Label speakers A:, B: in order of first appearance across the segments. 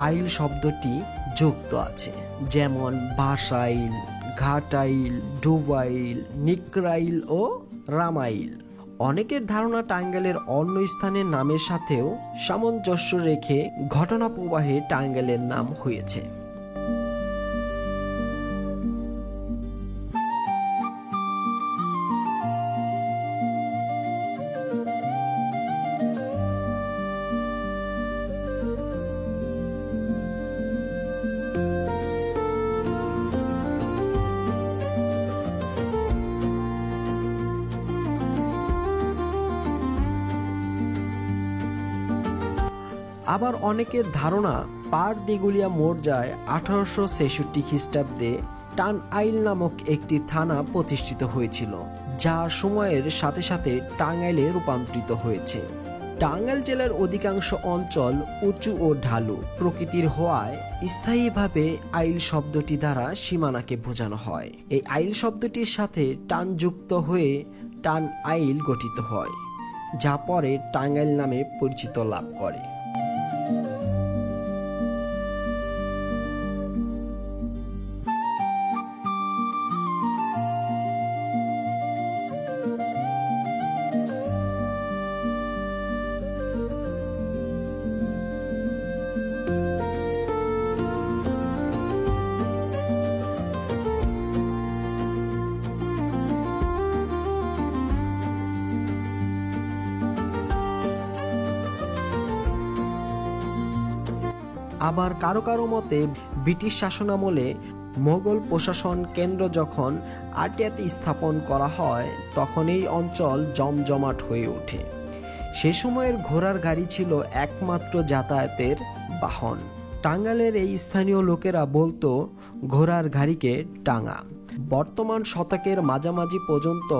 A: আইল শব্দটি যুক্ত আছে, যেমন বাসাইল, ঘাটাইল, ডুবাইল, নিকরাইল ও রামাইল। অনেকের ধারণা টাঙ্গাইলের অন্য স্থানের নামের সাথেও সামঞ্জস্য রেখে ঘটনা প্রবাহে টাঙ্গাইলের নাম হয়েছে। আবার অনেকের ধারণা পার দিগুলিয়া মৌর্যায় আঠারোশো ছেষট্টি খ্রিস্টাব্দে টান আইল নামক একটি থানা প্রতিষ্ঠিত হয়েছিল যা সময়ের সাথে সাথে টাঙ্গাইলে রূপান্তরিত হয়েছে। টাঙ্গাইল জেলার অধিকাংশ অঞ্চল উঁচু ও ঢালু প্রকৃতির হওয়ায় স্থায়ীভাবে আইল শব্দটি দ্বারা সীমানাকে বোঝানো হয়। এই আইল শব্দটির সাথে টান যুক্ত হয়ে টান আইল গঠিত হয়, যা পরে টাঙ্গাইল নামে পরিচিত লাভ করে। আবার কারও কারও মতে, ব্রিটিশ শাসনামলে মোগল প্রশাসন কেন্দ্র যখন আটিয়াতে স্থাপন করা হয়, তখন এই অঞ্চল জমজমাট হয়ে ওঠে। সে সময়ের ঘোড়ার গাড়ি ছিল একমাত্র যাতায়াতের বাহন। টাঙ্গালের এই স্থানীয় লোকেরা বলতো, ঘোড়ার গাড়িকে টাঙ্গা বর্তমান শতকের মাঝামাঝি পর্যন্ত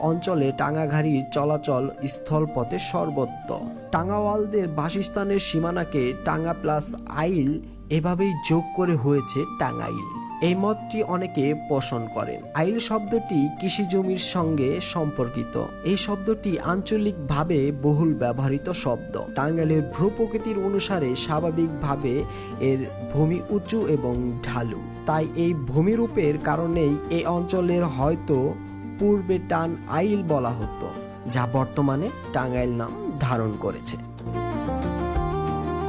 A: অঞ্চলে টাঙ্গাঘাড়ি চলাচল স্থলপথে সর্বত্র টাঙ্গাওয়ালদের বাসস্থানের সীমানাকে টাঙ্গা প্লাস আইল এভাবেই যোগ করে হয়েছে টাঙ্গাইল। এই মতটি অনেকে পোষণ করেন। আইল শব্দটি কৃষি জমির সঙ্গে সম্পর্কিত। এই শব্দটি আঞ্চলিকভাবে বহুল ব্যবহৃত শব্দ। টাঙ্গাইলের ভ্রু প্রকৃতির অনুসারে স্বাভাবিকভাবে এর ভূমি উঁচু এবং ঢালু। তাই এই ভূমিরূপের কারণেই এই অঞ্চলের হয়তো পূর্বে টান আইল বলা হতো, যা বর্তমানে টাঙ্গাইল নাম ধারণ করেছে।